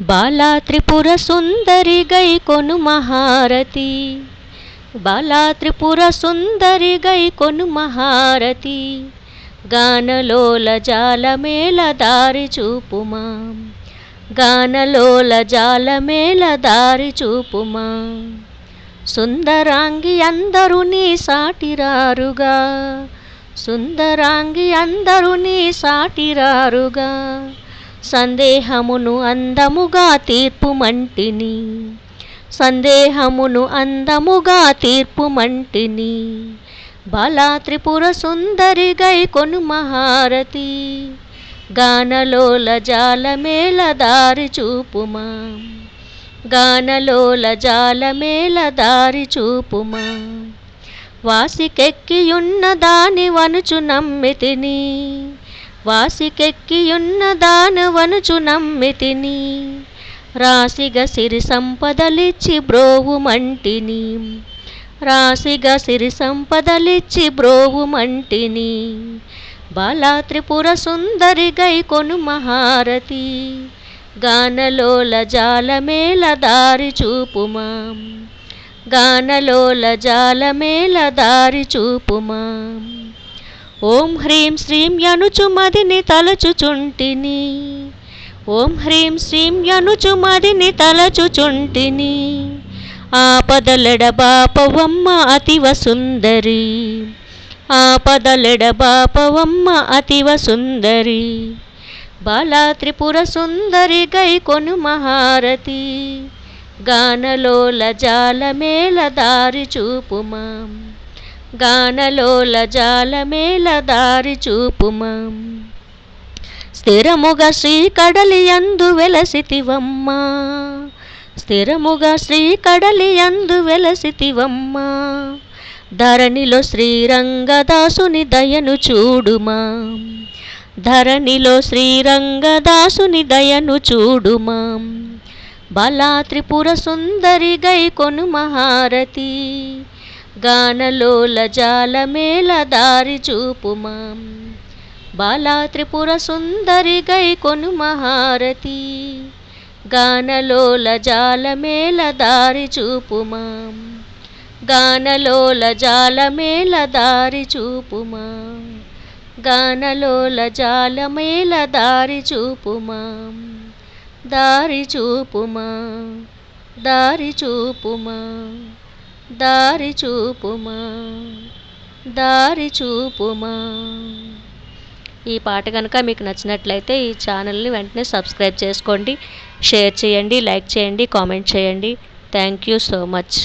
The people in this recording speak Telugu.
బాలా త్రిపుర సుందరి గై కొను మహారతి. బాలా త్రిపుర సుందరి గై కొను మహారతి. గానలోల జాలమేల దారి చూపుమా. గానలోల జాలమేల దారి చూపుమా. సుందరాంగి అందరూ నీ సాటిరారుగా సుందరాంగి అందరూ నీ సాటిరారుగా సందేహమును అందముగా తీర్పుమంటిని. సందేహమును అందముగా తీర్పుమంటిని. బాలా త్రిపుర సుందరి గై కొను మహారతి. గానలోల జాలమేళ దారి చూపుమా. గానలోల జాలమేళ దారి చూపుమా. వాసికెక్కియున్న దాని వనుచు నమ్మితిని. వాసికెక్కియున్న దానవనుచు నమ్మితిని. రాసిగ సిరి సంపదలిచ్చి బ్రోవుమంటిని రాసిగ సిరి సంపదలిచ్చి బ్రోవుమంటిని బాలా త్రిపుర సుందరి గై కొను మహారతి. గానలోల జాలమేల దారి చూపుమా. గానలోల జాలమేల దారి చూపుమా. ఓం హ్రీం శ్రీం యనుచుమదిని తలచుచుంటిని. ఓం హ్రీం శ్రీం యనుచుమదిని తలచుచుంటిని. ఆపదలెడబాపవమ్మ అతివ సుందరి. ఆపదలెడబాపవమ్మ అతివ సుందరి. బాలా త్రిపుర సుందరి గై కొను మహారతి. గానలోల జాలమేల దారి చూపుమా. గానలోల జాలమేల దారి చూపుమా. స్థిరముగా శ్రీ కడలి వెలసితివమ్మా. స్థిరముగా శ్రీ కడలి యందు వెలసితివమ్మా. ధరణిలో శ్రీరంగదాసుని దయను చూడుమా. ధరణిలో శ్రీరంగదాసుని దయను చూడుమా. బలా త్రిపుర సుందరి గై కొను మహారతి గానలోల జాలమేళ దారి చూపుమా. బాలా త్రిపుర సుందరి గై కొను మహారతి గానలోల జాలమేళ దారి చూపుమా. గానలోల జాలమేళ దారి చూపుమా. గానలోల జాలమేళ దారి చూపుమా. దారి చూపుమా. దారి చూపుమా. దారి చూపుమా దారి చూపుమా. ఈ పాట కనుక మీకు నచ్చినట్లయితే ఈ ఛానల్ని వెంటనే సబ్స్క్రైబ్ చేసుకోండి షేర్ చేయండి లైక్ చేయండి కామెంట్ చేయండి. Thank you so much.